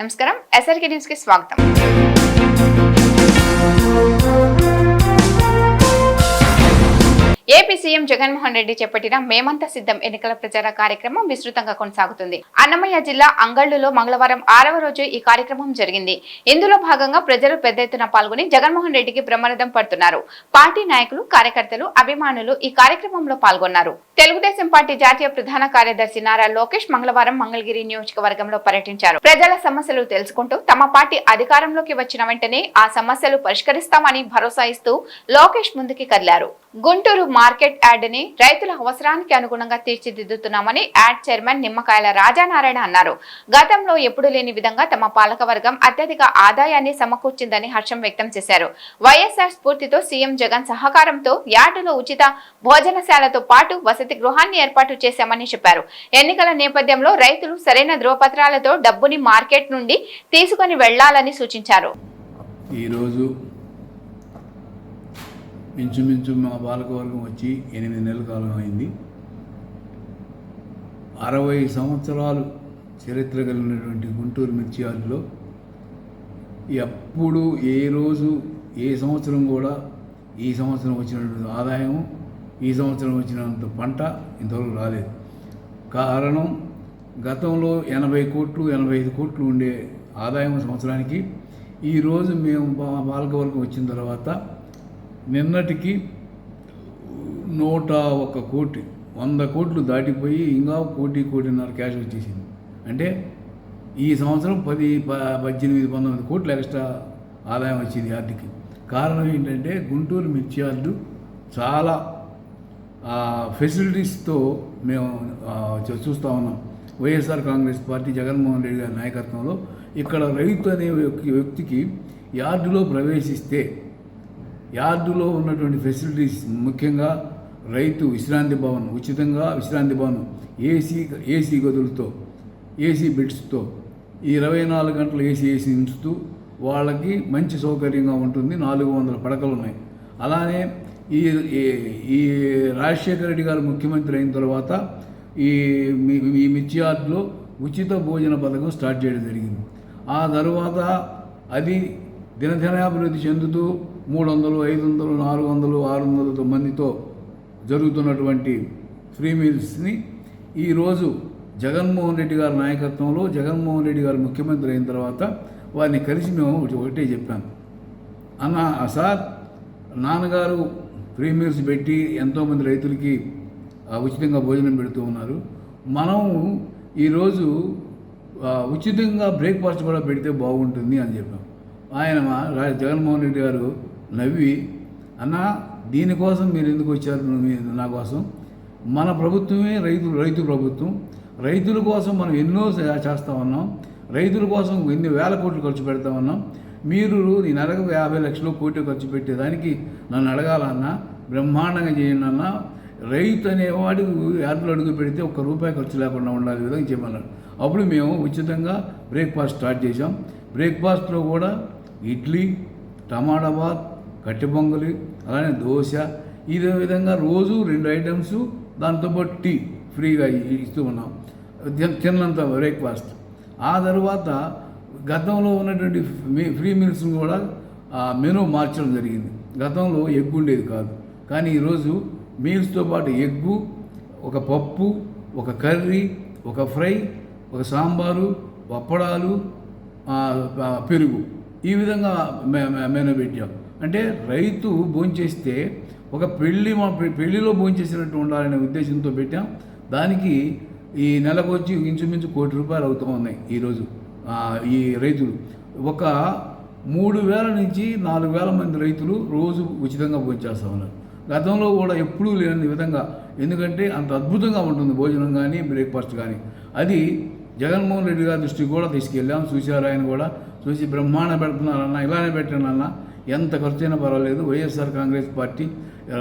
నమస్కారం ఎస్ఆర్కే న్యూస్కి స్వాగతం ఏపీ సీఎం జగన్మోహన్ రెడ్డి చేపట్టిన మేమంతా సిద్ధం ఎన్నికల ప్రచార కార్యక్రమం విస్తృతంగా కొనసాగుతుంది. అన్నమయ్య జిల్లా అంగళ్ళులో మంగళవారం ఆరవ రోజు ఈ కార్యక్రమం జరిగింది. ఇందులో భాగంగా ప్రజలు పెద్ద ఎత్తున పాల్గొని జగన్మోహన్ రెడ్డికి బ్రహ్మరథం పడుతున్నారు. పార్టీ నాయకులు కార్యకర్తలు అభిమానులు ఈ కార్యక్రమంలో పాల్గొన్నారు. తెలుగుదేశం పార్టీ జాతీయ ప్రధాన కార్యదర్శి నారా లోకేష్ మంగళవారం మంగళగిరి నియోజకవర్గంలో పర్యటించారు. ప్రజల సమస్యలు తెలుసుకుంటూ తమ పార్టీ అధికారంలోకి వచ్చిన వెంటనే ఆ సమస్యలు పరిష్కరిస్తామని భరోసా ఇస్తూ లోకేష్ ముందుకి కదిలారు. గుంటూరు మార్కెట్ యార్డ్ని రైతుల అవసరానికి అనుగుణంగా తీర్చిదిద్దుతున్నామని యాడ్ చైర్మన్ నిమ్మకాయల రాజానారాయణ అన్నారు. గతంలో ఎప్పుడూ లేని విధంగా తమ పాలకవర్గం అత్యధిక ఆదాయాన్ని సమకూర్చిందని హర్షం వ్యక్తం చేశారు. వైఎస్ఆర్ స్ఫూర్తితో సీఎం జగన్ సహకారంతో యార్డులో ఉచిత భోజనశాలతో పాటు వసతి గృహాన్ని ఏర్పాటు చేశామని చెప్పారు. ఎన్నికల నేపథ్యంలో రైతులు సరైన ధ్రువపత్రాలతో డబ్బుని మార్కెట్ నుండి తీసుకొని వెళ్ళాలని సూచించారు. ఈరోజు ఇంచుమించు మా బాలకవర్గం వచ్చి ఎనిమిది నెలల కాలం అయింది. అరవై సంవత్సరాలు చరిత్ర కలిగినటువంటి గుంటూరు మిర్చి ఎప్పుడు ఏ రోజు ఏ సంవత్సరం కూడా ఈ సంవత్సరం వచ్చినటువంటి ఆదాయం ఈ సంవత్సరం వచ్చినంత పంట ఇంతవరకు రాలేదు. కారణం గతంలో ఎనభై కోట్లు ఎనభై ఐదు కోట్లు ఉండే ఆదాయం సంవత్సరానికి. ఈరోజు మేము బాలకవర్గం వచ్చిన తర్వాత నిన్నటికి నూట ఒక్క కోటి వంద కోట్లు దాటిపోయి ఇంకా కోటి కోటిన్నర క్యాష్ వచ్చేసింది. అంటే ఈ సంవత్సరం పది ప- పద్దెనిమిది పంతొమ్మిది కోట్లు ఎక్స్ట్రా ఆదాయం వచ్చింది యార్డుకి కారణం ఏంటంటే గుంటూరు మిర్చి యార్డు చాలా ఫెసిలిటీస్తో మేము చూస్తూ ఉన్నాం. YSR Congress party Jaganmohan Reddy గారి నాయకత్వంలో ఇక్కడ రైతు అనే వ్యక్తికి యార్డులో ప్రవేశిస్తే యార్డులో ఉన్నటువంటి ఫెసిలిటీస్ ముఖ్యంగా రైతు విశ్రాంతి భవన్ ఉచితంగా విశ్రాంతి భవన్ ఏసీ ఏసీ గదులతో ఏసీ బెడ్స్తో ఈ ఇరవై నాలుగు గంటలు ఏసీ ఏసీ ఉంచుతూ వాళ్ళకి మంచి సౌకర్యంగా ఉంటుంది. నాలుగు వందల పడకలు ఉన్నాయి. అలానే ఈ ఈ- రాజశేఖర రెడ్డి గారు ముఖ్యమంత్రి అయిన తర్వాత ఈ ఈ మిర్చియార్డులో ఉచిత భోజన పథకం స్టార్ట్ చేయడం జరిగింది. ఆ తర్వాత అది దినదినాభివృద్ధి చెందుతూ మూడు వందలు ఐదు వందలు నాలుగు వందలు ఆరు వందల మందితో జరుగుతున్నటువంటి ఫ్రీ మీల్స్ని ఈరోజు జగన్మోహన్ రెడ్డి గారి నాయకత్వంలో జగన్మోహన్ రెడ్డి గారు ముఖ్యమంత్రి అయిన తర్వాత వారిని కలిసి మేము ఒకటే చెప్పాం. అన్న సార్ నాన్నగారు ఫ్రీ మీల్స్ పెట్టి ఎంతోమంది రైతులకి ఉచితంగా భోజనం పెడుతూ ఉన్నారు. మనం ఈరోజు ఉచితంగా బ్రేక్ఫాస్ట్ కూడా పెడితే బాగుంటుంది అని చెప్పాం. ఆయన జగన్మోహన్ రెడ్డి గారు నవ్వి అన్న దీనికోసం మీరు ఎందుకు వచ్చారు? మీరు నా కోసం. మన ప్రభుత్వమే రైతు రైతు ప్రభుత్వం. రైతుల కోసం మనం ఎన్నో చేస్తా ఉన్నాం. రైతుల కోసం ఎన్ని వేల కోట్లు ఖర్చు పెడతా ఉన్నాం. మీరు ఈ నెలకు యాభై లక్షలు కోటి ఖర్చు పెట్టేదానికి నన్ను అడగాలన్నా బ్రహ్మాండంగా చేయండి అన్న. రైతు అనేవాడు యాత్రలు అడుగు పెడితే ఒక్క రూపాయి ఖర్చు లేకుండా ఉండాలి విధంగా చేయమన్నారు అప్పుడు మేము ఉచితంగా బ్రేక్ఫాస్ట్ స్టార్ట్ చేసాం బ్రేక్ఫాస్ట్లో కూడా ఇడ్లీ టమాటా బాత్ కట్టె పొంగలి అలానే దోశ ఇదే విధంగా రోజు రెండు ఐటమ్స్ దాంతోపాటు టీ ఫ్రీగా ఇస్తూ ఉన్నాం. తిన్నంత బ్రేక్ఫాస్ట్. ఆ తర్వాత గతంలో ఉన్నటువంటి ఫ్రీ మీల్స్ కూడా మెనూ మార్చడం జరిగింది. గతంలో ఎగ్గు ఉండేది కాదు. కానీ ఈరోజు మీల్స్తో పాటు ఎగ్గు ఒక పప్పు ఒక కర్రీ ఒక ఫ్రై ఒక సాంబారు పప్పడాలు పెరుగు. ఈ విధంగా మే- మెనూ పెట్టాం. అంటే రైతు భోంచేస్తే ఒక పెళ్ళి మా పెళ్ళిలో పెళ్ళిలో భోంచేసినట్టు ఉండాలనే ఉద్దేశంతో పెట్టాం. దానికి ఈ నెలకు వచ్చి ఇంచుమించు కోటి రూపాయలు అవుతూ ఉన్నాయి ఈరోజు ఈ రైతులు. ఒక మూడు వేల నుంచి నాలుగు వేల మంది రైతులు రోజు ఉచితంగా భోంచేస్తూ ఉన్నారు. గతంలో కూడా ఎప్పుడూ లేని విధంగా ఎందుకంటే అంత అద్భుతంగా ఉంటుంది భోజనం కానీ బ్రేక్ఫాస్ట్ కానీ. అది జగన్మోహన్ రెడ్డి గారి దృష్టికి కూడా తీసుకెళ్ళాం. చూశారు ఆయన కూడా. చూసి బ్రహ్మాండ పెడుతున్నారన్న ఇలానే పెట్టానన్న ఎంత ఖర్చైనా పర్వాలేదు. వైఎస్ఆర్ కాంగ్రెస్ పార్టీ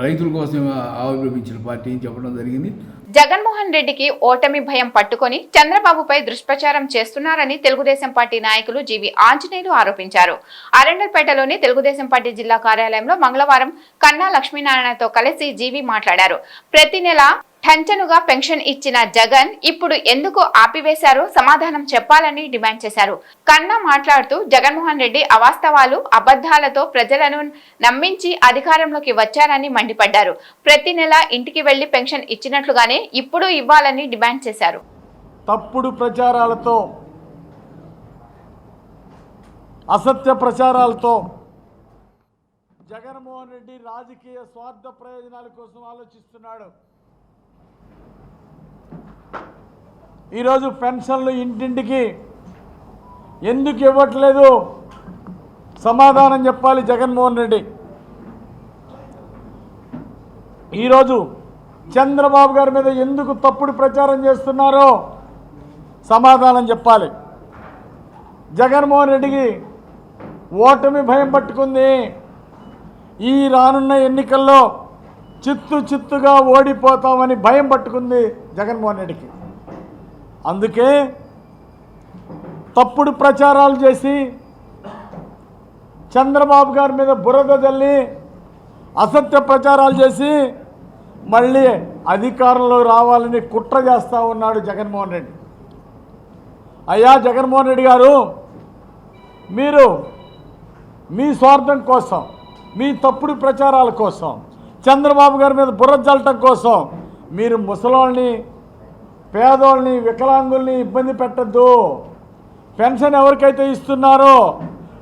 రైతుల కోసం ఆవిర్భవించిన పార్టీ అని చెప్పడం జరిగింది. జగన్మోహన్ రెడ్డికి ఓటమి భయం పట్టుకొని చంద్రబాబుపై దుష్ప్రచారం చేస్తున్నారని తెలుగుదేశం పార్టీ నాయకులు జీవి ఆంజనేయులు ఆరోపించారు. అరండల్పేటలోని తెలుగుదేశం పార్టీ జిల్లా కార్యాలయంలో మంగళవారం కన్నా లక్ష్మీనారాయణతో కలిసి జీవి మాట్లాడారు. ప్రతి నెల ఠంచనుగా పెన్షన్ ఇచ్చిన జగన్ ఇప్పుడు ఎందుకు ఆపివేశారో సమాధానం చెప్పాలని డిమాండ్ చేశారు. కన్నా మాట్లాడుతూ జగన్మోహన్ రెడ్డి అవాస్తవాలు అబద్ధాలతో ప్రజలను నమ్మించి అధికారంలోకి వచ్చారని మండిపడ్డారు. ప్రతి నెల ఇంటికి వెళ్ళి పెన్షన్ ఇచ్చినట్లుగానే ఇప్పుడు ఇవ్వాలని డిమాండ్ చేశారు. తప్పుడు ప్రచారాలతో అసత్య ప్రచారాలతో జగన్మోహన్ రెడ్డి రాజకీయ స్వార్థ ప్రయోజనాల కోసం ఆలోచిస్తున్నాడు. ఈరోజు పెన్షన్లు ఇంటింటికి ఎందుకు ఇవ్వట్లేదు? సమాధానం చెప్పాలి జగన్మోహన్ రెడ్డి. ఈరోజు చంద్రబాబు గారి మీద ఎందుకు తప్పుడు ప్రచారం చేస్తున్నారో సమాధానం చెప్పాలి. జగన్మోహన్ రెడ్డికి ఓటమి భయం పట్టుకుంది. ఈ రానున్న ఎన్నికల్లో చిత్తు చిత్తుగా ఓడిపోతామని భయం పట్టుకుంది జగన్మోహన్ రెడ్డికి. అందుకే తప్పుడు ప్రచారాలు చేసి చంద్రబాబు గారి మీద బురద జల్లి అసత్య ప్రచారాలు చేసి మళ్ళీ అధికారంలో రావాలని కుట్ర చేస్తూ ఉన్నాడు జగన్మోహన్ రెడ్డి. అయ్యా జగన్మోహన్ రెడ్డి గారు మీరు మీ స్వార్థం కోసం మీ తప్పుడు ప్రచారాల కోసం చంద్రబాబు గారి మీద బుర్ర జల్లటం కోసం మీరు ముసలోళ్ళని పేదోళ్ళని వికలాంగుల్ని ఇబ్బంది పెట్టద్దు. పెన్షన్ ఎవరికైతే ఇస్తున్నారో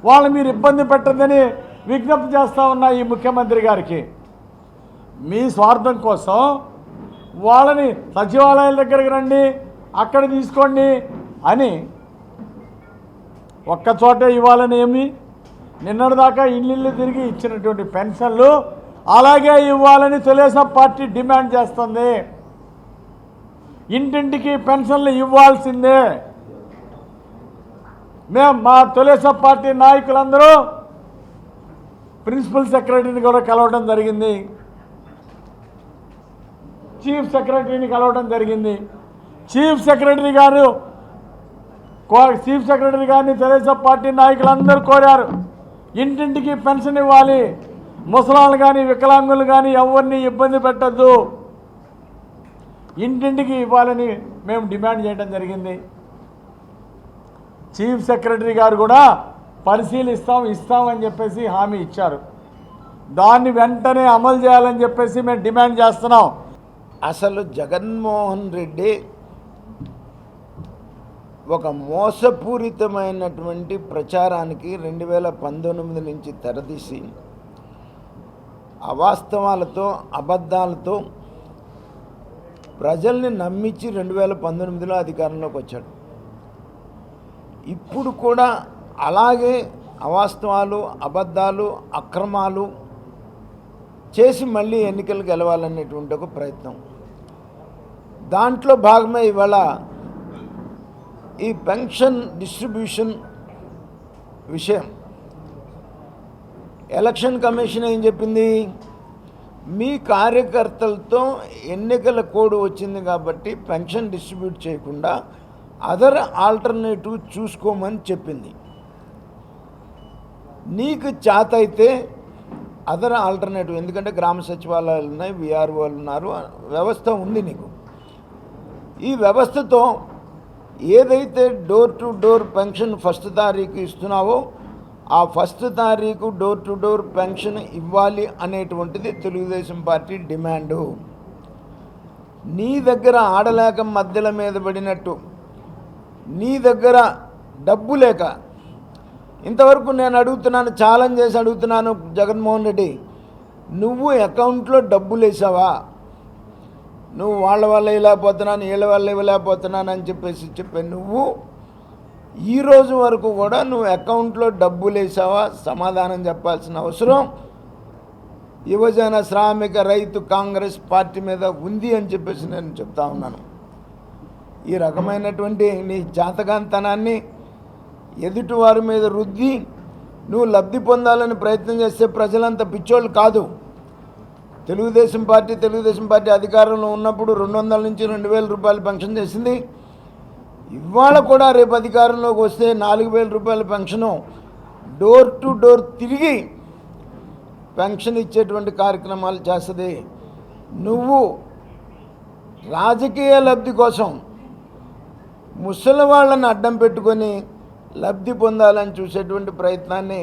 వాళ్ళని మీరు ఇబ్బంది పెట్టద్దని విజ్ఞప్తి చేస్తూ ఉన్నా ఈ ముఖ్యమంత్రి గారికి. మీ స్వార్థం కోసం వాళ్ళని సచివాలయాల దగ్గరికి రండి అక్కడ తీసుకోండి అని ఒక్క చోటే ఇవ్వాలని ఏమి? నిన్నటిదాకా ఇల్లు తిరిగి ఇచ్చినటువంటి పెన్షన్లు అలాగే ఇవ్వాలని తెలుగుదేశం పార్టీ డిమాండ్ చేస్తుంది. ఇంటింటికి పెన్షన్లు ఇవ్వాల్సిందే. మేము మా తెలుగుదేశం పార్టీ నాయకులందరూ ప్రిన్సిపల్ సెక్రటరీని కూడా కలవడం జరిగింది. చీఫ్ సెక్రటరీని కలవడం జరిగింది. చీఫ్ సెక్రటరీ గారు చీఫ్ సెక్రటరీ గారిని తెలుగుదేశం పార్టీ నాయకులందరూ కోరారు. ఇంటింటికి పెన్షన్ ఇవ్వాలి. ముసలాళ్ళు కానీ వికలాంగులు కానీ ఎవరిని ఇబ్బంది పెట్టద్దు. ఇంటింటికి ఇవ్వాలని మేము డిమాండ్ చేయడం జరిగింది. చీఫ్ సెక్రటరీ గారు కూడా పరిశీలిస్తాం ఇస్తామని చెప్పేసి హామీ ఇచ్చారు. దాన్ని వెంటనే అమలు చేయాలని చెప్పేసి మేము డిమాండ్ చేస్తున్నాం. అసలు జగన్మోహన్ రెడ్డి ఒక మోసపూరితమైనటువంటి ప్రచారానికి రెండు వేల పంతొమ్మిది నుంచి తెరదీసి అవాస్తవాలతో అబద్ధాలతో ప్రజల్ని నమ్మించి రెండు వేల పంతొమ్మిదిలో అధికారంలోకి వచ్చాడు. ఇప్పుడు కూడా అలాగే అవాస్తవాలు అబద్ధాలు అక్రమాలు చేసి మళ్ళీ ఎన్నికలు గెలవాలనేటువంటి ఒక ప్రయత్నం. దాంట్లో భాగమే ఇవాళ ఈ పెన్షన్ డిస్ట్రిబ్యూషన్ విషయం. ఎలక్షన్ కమిషన్ ఏం చెప్పింది? మీ కార్యకర్తలతో ఎన్నికల కోడ్ వచ్చింది కాబట్టి పెన్షన్ డిస్ట్రిబ్యూట్ చేయకుండా అదర్ ఆల్టర్నేటివ్ చూసుకోమని చెప్పింది. నీకు చేత అయితే అదర్ ఆల్టర్నేటివ్ ఎందుకంటే గ్రామ సచివాలయాలు ఉన్నాయి విఆర్ఓలు ఉన్నారు వ్యవస్థ ఉంది నీకు. ఈ వ్యవస్థతో ఏదైతే door to door pension first తారీఖు ఇస్తున్నావో ఆ ఫస్ట్ తారీఖు డోర్ టు డోర్ పెన్షన్ ఇవ్వాలి అనేటువంటిది తెలుగుదేశం పార్టీ డిమాండు. నీ దగ్గర ఆడలేక మధ్యల మీద పడినట్టు నీ దగ్గర డబ్బు లేక. ఇంతవరకు నేను అడుగుతున్నాను ఛాలెంజ్ చేసి అడుగుతున్నాను జగన్మోహన్ రెడ్డి నువ్వు అకౌంట్లో డబ్బులు వేసావా నువ్వు వాళ్ళ వల్ల ఇవ్వలేకపోతున్నాను వీళ్ళ వల్ల ఇవ్వలేకపోతున్నాను అని చెప్పేసి చెప్పే నువ్వు ఈ రోజు వరకు కూడా నువ్వు అకౌంట్లో డబ్బులు వేసావా సమాధానం చెప్పాల్సిన అవసరం. యువజన శ్రామిక రైతు కాంగ్రెస్ పార్టీ మీద ఉంది అని చెప్పేసి నేను చెప్తా ఉన్నాను. ఈ రకమైనటువంటి నీ జాతకాంతనాన్ని ఎదుటివారి మీద రుద్ది నువ్వు లబ్ధి పొందాలని ప్రయత్నం చేస్తే ప్రజలంతా పిచ్చోళ్ళు కాదు. తెలుగుదేశం పార్టీ తెలుగుదేశం పార్టీ అధికారంలో ఉన్నప్పుడు రెండు వందల నుంచి రెండు వేల రూపాయలు పెన్షన్ చేసింది. ఇవాళ కూడా రేపు అధికారంలోకి వస్తే నాలుగు వేల రూపాయల పెన్షను డోర్ టు డోర్ తిరిగి పెన్షన్ ఇచ్చేటువంటి కార్యక్రమాలు చేస్తుంది. నువ్వు రాజకీయ లబ్ధి కోసం ముసలి వాళ్ళని అడ్డం పెట్టుకొని లబ్ధి పొందాలని చూసేటువంటి ప్రయత్నాన్ని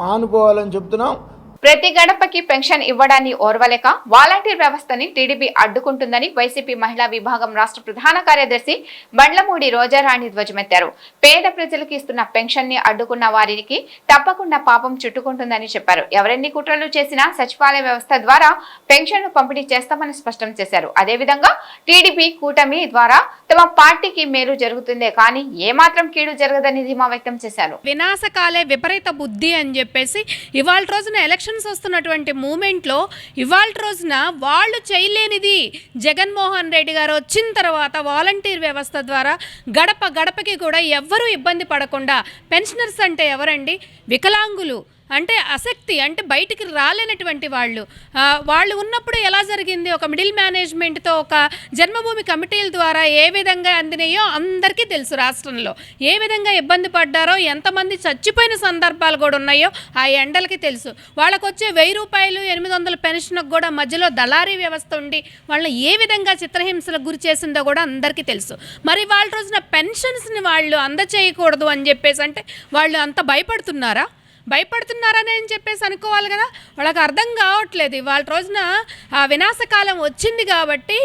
మానుకోవాలని చెప్తున్నాం. ప్రతి గడపకి పెన్షన్ ఇవ్వడాన్ని ఓర్వలేక వాలంటీర్ వ్యవస్థని టీడీపీ అడ్డుకుంటుందని వైసీపీ మహిళా విభాగం రాష్ట్ర ప్రధాన కార్యదర్శి బండ్లమూడి రోజారాణి ధ్వజమెత్తారు. పేద ప్రజలకు ఇస్తున్న పెన్షన్ని అడ్డుకున్న వారికి తప్పకుండా పాపం చుట్టుకుంటుందని చెప్పారు. ఎవరెన్ని కుట్రలు చేసినా సచివాలయ వ్యవస్థ ద్వారా పెన్షన్ను పంపిణీ చేస్తామని స్పష్టం చేశారు. అదేవిధంగా టీడీపీ కూటమి ద్వారా తమ పార్టీకి మేలు జరుగుతుందే కానీ ఏమాత్రం కీడు జరగదని ధీమా వ్యక్తం చేశారు. వినాశకాలే విపరీత బుద్ధి అని చెప్పేసి ఇవాళ రోజున ఎలక్షన్ ఎలక్షన్స్ వస్తున్నటువంటి మూమెంట్లో ఇవాళ రోజున వాళ్ళు చేయలేనిది జగన్మోహన్ రెడ్డి గారు వచ్చిన తర్వాత వాలంటీర్ వ్యవస్థ ద్వారా గడప గడపకి కూడా ఎవ్వరూ ఇబ్బంది పడకుండా పెన్షనర్స్ అంటే ఎవరండి? వికలాంగులు. అంటే ఆసక్తి అంటే బయటికి రాలేనటువంటి వాళ్ళు. వాళ్ళు ఉన్నప్పుడు ఎలా జరిగింది? ఒక మిడిల్ మేనేజ్మెంట్తో ఒక జన్మభూమి కమిటీల ద్వారా ఏ విధంగా అందినాయో అందరికీ తెలుసు రాష్ట్రంలో. ఏ విధంగా ఇబ్బంది పడ్డారో ఎంతమంది చచ్చిపోయిన సందర్భాలు కూడా ఉన్నాయో ఆ ఎండలకి తెలుసు. వాళ్ళకు వచ్చే వెయ్యి రూపాయలు ఎనిమిది వందల పెన్షన్కి కూడా మధ్యలో దళారీ వ్యవస్థ ఉండి వాళ్ళని ఏ విధంగా చిత్రహింసలకు గురి చేసిందో కూడా అందరికీ తెలుసు. మరి వాళ్ళ రోజున పెన్షన్స్ని వాళ్ళు అందచేయకూడదు అని చెప్పేసి అంటే వాళ్ళు అంత భయపడుతున్నారా? భయపడుతున్నారని అని చెప్పేసి అనుకోవాలి కదా. వాళ్ళకి అర్థం కావట్లేదు. ఇవాళ రోజున ఆ వినాశకాలం వచ్చింది కాబట్టి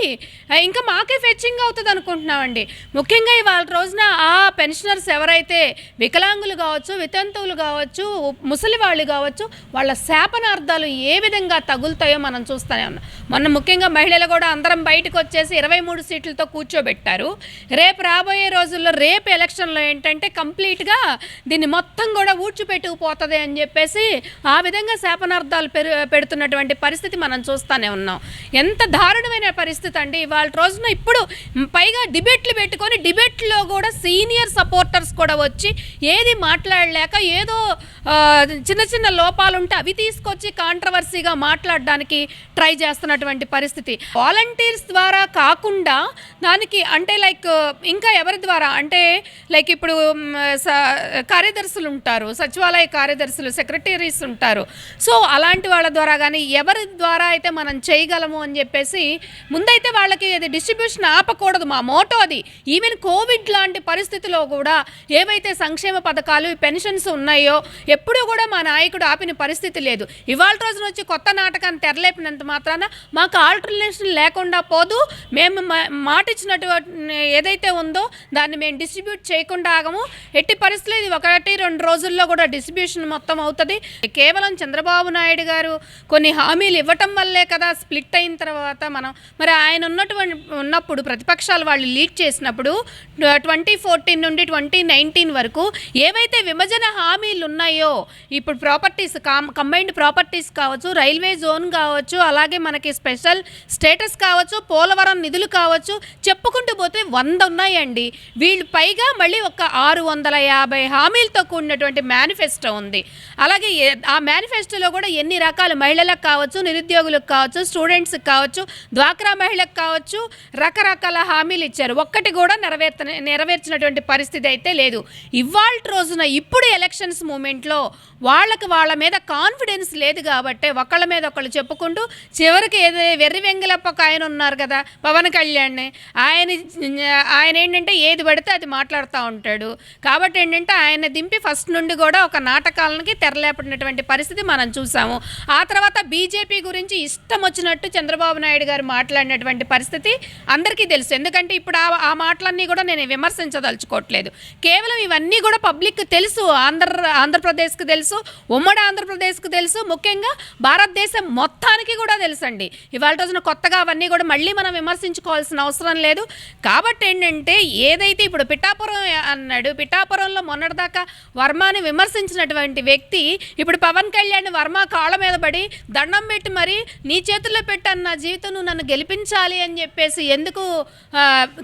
ఇంకా మాకే ఫెచ్చింగ్ అవుతుంది అనుకుంటున్నామండి. ముఖ్యంగా ఇవాళ రోజున ఆ పెన్షనర్స్ ఎవరైతే వికలాంగులు కావచ్చు వితంతువులు కావచ్చు ముసలి వాళ్ళు కావచ్చు వాళ్ళ శాపనార్థాలు ఏ విధంగా తగులుతాయో మనం చూస్తూనే ఉన్నాం. మొన్న ముఖ్యంగా మహిళలు కూడా అందరం బయటకు వచ్చేసి ఇరవై మూడు సీట్లతో కూర్చోబెట్టారు. రేపు రాబోయే రోజుల్లో రేపు ఎలక్షన్లో ఏంటంటే కంప్లీట్గా దీన్ని మొత్తం కూడా ఊడ్చిపెట్టుకుపోతుంది అని చెప్పేసి ఆ విధంగా శాపనార్థాలు పెరు పెడుతున్నటువంటి పరిస్థితి మనం చూస్తూనే ఉన్నాం. ఎంత దారుణమైన పరిస్థితి అండి. ఇవాళ రోజున ఇప్పుడు పైగా డిబేట్లు పెట్టుకొని డిబేట్లో కూడా సీనియర్ సపోర్టర్స్ కూడా వచ్చి ఏది మాట్లాడలేక ఏదో చిన్న చిన్న లోపాలు ఉంటే అవి తీసుకొచ్చి కాంట్రవర్సీగా మాట్లాడడానికి ట్రై చేస్తున్నటువంటి పరిస్థితి. వాలంటీర్స్ ద్వారా కాకుండా దానికి అంటే లైక్ ఇంకా ఎవరి ద్వారా? అంటే లైక్ ఇప్పుడు స- కార్యదర్శులు ఉంటారు సచివాలయ కార్యదర్శులు సెక్రటరీస్ ఉంటారు. సో అలాంటి వాళ్ళ ద్వారా కానీ ఎవరి ద్వారా అయితే మనం చేయగలము అని చెప్పేసి ముందైతే వాళ్ళకి అది డిస్ట్రిబ్యూషన్ ఆపకూడదు. మా మోటో అది. ఈవెన్ కోవిడ్ లాంటి పరిస్థితిలో కూడా ఏవైతే సంక్షేమ పథకాలు పెన్షన్స్ ఉన్నాయో ఎప్పుడూ కూడా మా నాయకుడు ఆపిన పరిస్థితి లేదు. ఇవాళ రోజున వచ్చి కొత్త నాటకాన్ని తెరలేపినంత మాత్రాన మాకు ఆల్టర్నేషన్ లేకుండా పోదు. మేము మా- మాట ఇచ్చినటువంటి ఏదైతే ఉందో దాన్ని మేము డిస్ట్రిబ్యూట్ చేయకుండా ఆగము. ఎట్టి పరిస్థితులు ఇది ఒకటి రెండు రోజుల్లో కూడా డిస్ట్రిబ్యూషన్ మొత్తం అవుతుంది. కేవలం చంద్రబాబు నాయుడు గారు కొన్ని హామీలు ఇవ్వటం వల్లే కదా స్ప్లిట్ అయిన తర్వాత మనం మరి ఆయన ఉన్నటువంటి ఉన్నప్పుడు ప్రతిపక్షాలు వాళ్ళు లీడ్ చేసినప్పుడు ట్వంటీ ఫోర్టీన్ నుండి ట్వంటీ నైన్టీన్ వరకు ఏవైతే విభజన హామీలు ఉన్నాయో ఇప్పుడు ప్రాపర్టీస్ కామ్ కంబైన్డ్ ప్రాపర్టీస్ కావచ్చు రైల్వే జోన్ కావచ్చు అలాగే మనకి స్పెషల్ స్టేటస్ కావచ్చు పోలవరం నిధులు కావచ్చు చెప్పుకుంటూ పోతే వంద ఉన్నాయండి. వీళ్ళు పైగా మళ్ళీ ఒక ఆరు వందల యాభై హామీలతో కూడినటువంటి మేనిఫెస్టో ఉంది. అలాగే ఆ మేనిఫెస్టోలో కూడా ఎన్ని రకాల మహిళలకు కావచ్చు నిరుద్యోగులకు కావచ్చు స్టూడెంట్స్కి కావచ్చు డ్వాక్రా మహిళలకు కావచ్చు రకరకాల హామీలు ఇచ్చారు. ఒక్కటి కూడా నెరవేర్త నెరవేర్చినటువంటి పరిస్థితి అయితే లేదు. ఇవాళ రోజున ఇప్పుడు ఎలక్షన్స్ మూమెంట్లో వాళ్ళకి వాళ్ళ మీద కాన్ఫిడెన్స్ లేదు కాబట్టి ఒకళ్ళ మీద ఒకళ్ళు చెప్పుకుంటూ చివరికి ఏదో వెర్రి వెంగలప్ప ఒక ఆయన ఉన్నారు కదా పవన్ కళ్యాణ్ ఆయన ఆయన ఏంటంటే ఏది పడితే అది మాట్లాడుతూ ఉంటాడు. కాబట్టి ఏంటంటే ఆయన దింపి ఫస్ట్ నుండి కూడా ఒక నాటకాలకి తెరలేపడినటువంటి పరిస్థితి మనం చూసాము. ఆ తర్వాత బీజేపీ గురించి ఇష్టం వచ్చినట్టు చంద్రబాబు నాయుడు గారు మాట్లాడినటువంటి పరిస్థితి అందరికీ తెలుసు. ఎందుకంటే ఇప్పుడు ఆ ఆ మాటలన్నీ కూడా నేను విమర్శించదలుచుకోవట్లేదు. కేవలం ఇవన్నీ కూడా పబ్లిక్ తెలుసు. ఆంధ్ర ఆంధ్రప్రదేశ్కి తెలుసు. ఉమ్మడి ఆంధ్రప్రదేశ్కి తెలుసు. ముఖ్యంగా భారతదేశం మొత్తానికి కూడా తెలుసండి. ఇవాళ రోజున కొత్తగా అవన్నీ కూడా మళ్ళీ మనం విమర్శించుకోవాల్సిన అవసరం లేదు. కాబట్టి ఏంటంటే ఏదైతే ఇప్పుడు పిఠాపురం అన్నాడు పిఠాపురంలో మొన్నటిదాకా వర్మని విమర్శించినటువంటి వ్యక్తి ఇప్పుడు పవన్ కళ్యాణ్ వర్మ కాళ్ళ మీద పడి దండం పెట్టి మరి నీ చేతుల్లో పెట్టాను నా జీవితం నువ్వు నన్ను గెలిపించాలి అని చెప్పేసి ఎందుకు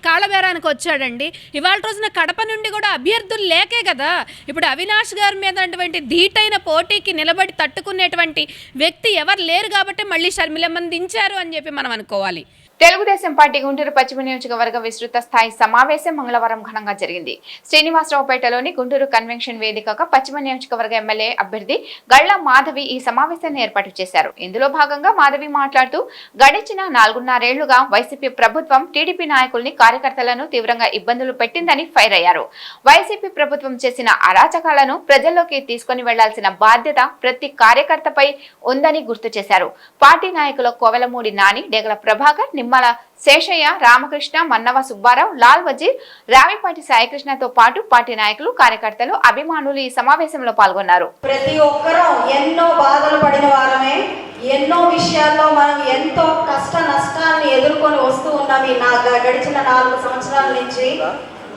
కాళ్ళబేరానికి వచ్చాడండి? ఇవాళ రోజున కడప నుండి కూడా అభ్యర్థులు లేకే కదా. ఇప్పుడు అవినాష్ గారి మీద అటువంటి ధీటైన పోటీకి నిలబడి తట్టుకునేటువంటి వ్యక్తి ఎవరు లేరు కాబట్టి మళ్ళీ షర్మిలమ్మని దించారు అని చెప్పి మనం అనుకోవాలి. తెలుగుదేశం పార్టీ గుంటూరు పశ్చిమ నియోజకవర్గ విస్తృత స్థాయి సమావేశం మంగళవారం ఘనంగా జరిగింది. శ్రీనివాసరావుపేటలోని గుంటూరు కన్వెన్షన్ వేదికగా పశ్చిమ నియోజకవర్గ ఎమ్మెల్యే అభ్యర్థి గళ్ళ మాధవి ఈ సమావేశాన్ని ఏర్పాటు చేశారు. ఇందులో భాగంగా మాధవి మాట్లాడుతూ గడిచిన నాలుగున్నరేళ్ళుగా వైసీపీ ప్రభుత్వం టీడీపీ నాయకుల్ని కార్యకర్తలను తీవ్రంగా ఇబ్బందులు పెట్టిందని ఫైర్ అయ్యారు. వైసీపీ ప్రభుత్వం చేసిన అరాచకాలను ప్రజల్లోకి తీసుకుని వెళ్ళాల్సిన బాధ్యత ప్రతి కార్యకర్తపై ఉందని గుర్తు చేశారు. పార్టీ నాయకుల కోవెలమూడి నాని డేగల ప్రభాకర్ నిమ్మల శేషయ్య రామకృష్ణ మన్నవ సుబ్బారావు లాల్ వజీర్ రావిపాటి సాయికృష్ణతో పాటు పార్టీ నాయకులు కార్యకర్తలు అభిమానులు ఈ సమావేశంలో పాల్గొన్నారు. ప్రతి ఒక్కరూ ఎన్నో బాధలు పడిన వారమే ఎన్నో విషయాల్లో మనం ఎంతో కష్ట నష్టాన్ని ఎదుర్కొని వస్తూ ఉన్నాం ఈ నా గడిచిన నాలుగు సంవత్సరాల నుంచి.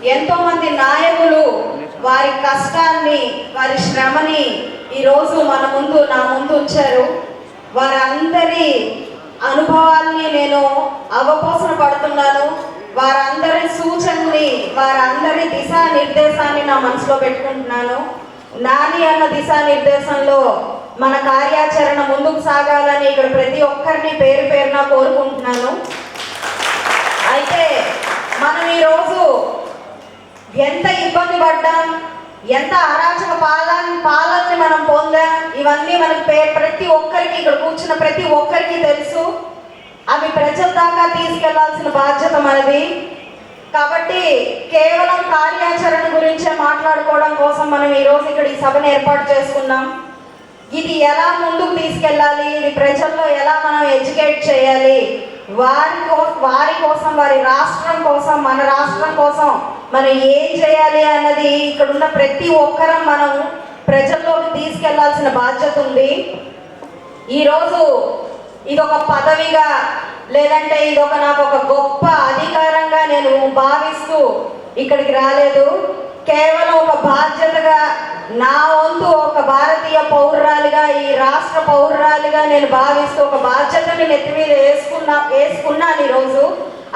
ఎంతో మంది నాయకులు వారి కష్టాన్ని వారి శ్రమని ఈరోజు మన ముందు నా ముందు ఉంచారు. వారందరి అనుభవాల్ని నేను అవపోసన పడుతున్నాను. వారందరి సూచనని వారందరి దిశా నిర్దేశాన్ని నా మనసులో పెట్టుకుంటున్నాను. నాని అన్న దిశానిర్దేశంలో మన కార్యాచరణ ముందుకు సాగాలని ఇక్కడ ప్రతి ఒక్కరిని పేరు పేరున కోరుకుంటున్నాను. అయితే మనం ఈరోజు ఎంత ఇబ్బంది పడ్డాం ఎంత అరాచక పాలన పాలనని మనం పొందాం ఇవన్నీ మనకి పే- ప్రతి ఒక్కరికి ఇక్కడ కూర్చున్న ప్రతి ఒక్కరికి తెలుసు. అవి ప్రజల దాకా తీసుకెళ్ళాల్సిన బాధ్యత మనది. కాబట్టి కేవలం కార్యాచరణ గురించే మాట్లాడుకోవడం కోసం మనం ఈరోజు ఇక్కడ ఈ సభను ఏర్పాటు చేసుకున్నాం. ఇది ఎలా ముందుకు తీసుకెళ్ళాలి? ఇది ప్రజల్లో ఎలా మనం ఎడ్యుకేట్ చేయాలి? వారి కో వారి కోసం వారి రాష్ట్రం కోసం మన రాష్ట్రం కోసం మనం ఏం చేయాలి అన్నది ఇక్కడ ఉన్న ప్రతి ఒక్కరం మనం ప్రజల్లోకి తీసుకెళ్ళాల్సిన బాధ్యత ఉంది. ఈరోజు ఇది ఒక పదవిగా లేదంటే ఇది ఒక నాకు ఒక గొప్ప అధికారంగా నేను భావిస్తూ ఇక్కడికి రాలేదు. కేవలం ఒక బాధ్యతగా నా వంతు ఒక భారతీయ పౌరురాలిగా ఈ రాష్ట్ర పౌరురాలిగా నేను భావిస్తూ ఒక బాధ్యతని నెత్తి మీద వేసుకున్నా వేసుకున్నాను ఈరోజు.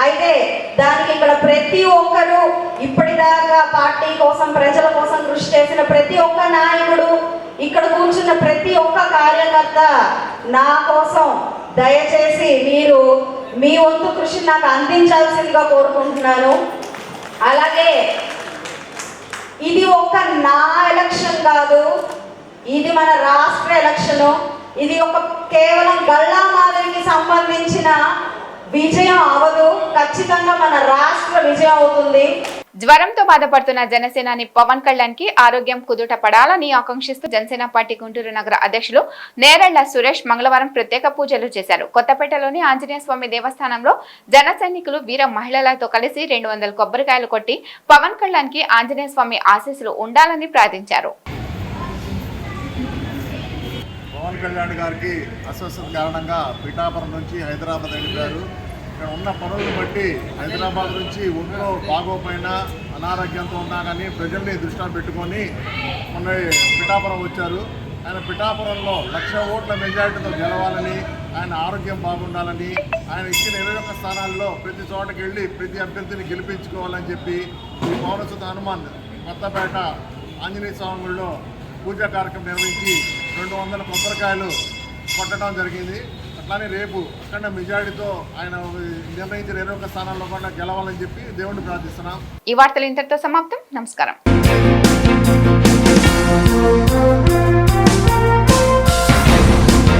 అయితే దానికి ఇక్కడ ప్రతి ఒక్కరూ ఇప్పటిదాకా పార్టీ కోసం ప్రజల కోసం కృషి చేసిన ప్రతి ఒక్క నాయకుడు ఇక్కడ కూర్చున్న ప్రతి ఒక్క కార్యకర్త నా కోసం దయచేసి మీరు మీ వంతు కృషి నాకు అందించాల్సిందిగా కోరుకుంటున్నాను. అలాగే ఇది ఒక నా ఎలక్షన్ కాదు ఇది మన రాష్ట్ర ఎలక్షను. ఇది ఒక కేవలం గల్లా మాధవికి సంబంధించిన విజయం అవదు. ఖచ్చితంగా మన రాష్ట్ర విజయం అవుతుంది. జ్వరంతో బాధపడుతున్న జనసేనాని పవన్ కళ్యాణ్కి ఆరోగ్యం కుదుట పడాలని ఆకాంక్షిస్తూ జనసేన పార్టీ గుంటూరు నగర అధ్యక్షులు నేరళ్ళ సురేష్ మంగళవారం ప్రత్యేక పూజలు చేశారు. కొత్తపేటలోని ఆంజనేయ స్వామి దేవస్థానంలో జన సైనికులు వీర మహిళలతో కలిసి రెండు వందల కొబ్బరికాయలు కొట్టి పవన్ కళ్యాణ్కి ఆంజనేయ స్వామి ఆశీస్సులు ఉండాలని ప్రార్థించారు. పవన్ కళ్యాణ్ గారికి అస్వస్థత కారణంగా పిఠాపురం నుంచి హైదరాబాద్ వెళ్ళిపోయారు. ఇక్కడ ఉన్న పనులను బట్టి హైదరాబాద్ నుంచి ఒంట్లో బాగోపోయినా అనారోగ్యంతో ఉన్నా కానీ ప్రజల్ని దృష్టిలో పెట్టుకొని మొన్న పిఠాపురం వచ్చారు. ఆయన పిఠాపురంలో లక్ష ఓట్ల మెజారిటీతో గెలవాలని ఆయన ఆరోగ్యం బాగుండాలని ఆయన ఇచ్చిన ఇరవై ఒక్క స్థానాల్లో ప్రతి చోటకి వెళ్ళి ప్రతి అభ్యర్థిని గెలిపించుకోవాలని చెప్పి ఈ పౌరసుత హనుమాన్ కొత్తపేట ఆంజనేయ స్వామి గుడిలో పూజా కార్యక్రమం నిర్వహించి రెండు వందల కొబ్బరికాయలు కొట్టడం జరిగింది. అట్లానే రేపు అక్కడ మెజారిటీతో ఆయన నిర్ణయించిన ఇరవై ఒక్క స్థానాల్లో కూడా గెలవాలని చెప్పి దేవుణ్ణి ప్రార్థిస్తున్నాం. ఈ వార్తలు ఇంతటితో సమాప్తం. నమస్కారం.